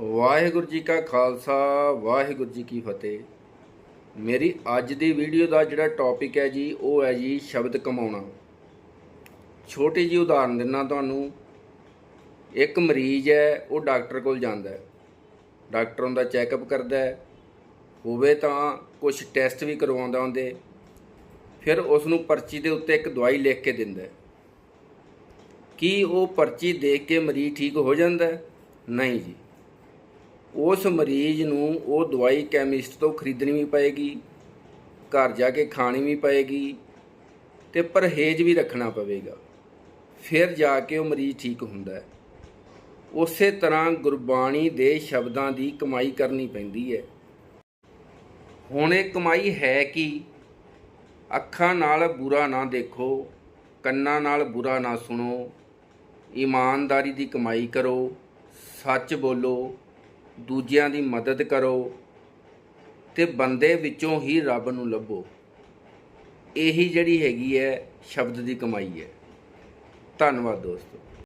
ਵਾਹਿਗੁਰੂ ਜੀ ਕਾ ਖਾਲਸਾ, ਵਾਹਿਗੁਰੂ ਜੀ ਕੀ ਫਤਿਹ। ਮੇਰੀ ਅੱਜ ਦੀ ਵੀਡੀਓ ਦਾ ਜਿਹੜਾ ਟੌਪਿਕ ਹੈ ਜੀ, ਉਹ ਹੈ ਜੀ ਸ਼ਬਦ ਕਮਾਉਣਾ। ਛੋਟੀ ਜੀ ਉਦਾਹਰਨ ਦਿੰਨਾ ਤੁਹਾਨੂੰ। ਇੱਕ ਮਰੀਜ਼ ਹੈ, ਉਹ ਡਾਕਟਰ ਕੋਲ ਜਾਂਦਾ ਹੈ। ਡਾਕਟਰ ਉਹਦਾ ਚੈੱਕਅਪ ਕਰਦਾ ਹੈ। ਹੋਵੇ ਤਾਂ ਕੁਝ ਟੈਸਟ ਵੀ ਕਰਵਾਉਂਦਾ ਹੁੰਦੇ ਫਿਰ ਉਸ ਨੂੰ ਪਰਚੀ ਦੇ ਉੱਤੇ ਇੱਕ ਦਵਾਈ ਲਿਖ ਕੇ ਦਿੰਦਾ ਹੈ। ਕੀ ਉਹ ਪਰਚੀ ਦੇਖ ਕੇ ਮਰੀਜ਼ ਠੀਕ ਹੋ ਜਾਂਦਾ ਹੈ? ਨਹੀਂ ਜੀ। ਉਸ ਮਰੀਜ਼ ਨੂੰ ਉਹ ਦਵਾਈ ਕੈਮਿਸਟ ਤੋਂ ਖਰੀਦਣੀ ਵੀ ਪਏਗੀ, ਘਰ ਜਾ ਕੇ ਖਾਣੀ ਵੀ ਪਏਗੀ ਤੇ ਪਰਹੇਜ਼ ਵੀ ਰੱਖਣਾ ਪਵੇਗਾ। ਫਿਰ ਜਾ ਕੇ ਉਹ ਮਰੀਜ਼ ਠੀਕ ਹੁੰਦਾ ਹੈ। ਉਸੇ ਤਰ੍ਹਾਂ ਗੁਰਬਾਣੀ ਦੇ ਸ਼ਬਦਾਂ ਦੀ ਕਮਾਈ ਕਰਨੀ ਪੈਂਦੀ ਹੈ। ਹੁਣ ਇਹ ਕਮਾਈ ਹੈ ਕਿ? ਅੱਖਾਂ ਨਾਲ ਬੁਰਾ ਨਾ ਦੇਖੋ, ਕੰਨਾਂ ਨਾਲ ਬੁਰਾ ਨਾ ਸੁਣੋ, ਇਮਾਨਦਾਰੀ ਦੀ ਕਮਾਈ ਕਰੋ, ਸੱਚ ਬੋਲੋ ਦੂਜਿਆਂ ਦੀ ਮਦਦ ਕਰੋ ਤੇ ਬੰਦੇ ਵਿੱਚੋਂ ਹੀ ਰੱਬ ਨੂੰ ਲੱਭੋ। ਇਹੀ ਜਿਹੜੀ ਹੈਗੀ ਹੈ ਸ਼ਬਦ ਦੀ ਕਮਾਈ ਹੈ। ਧੰਨਵਾਦ ਦੋਸਤੋ।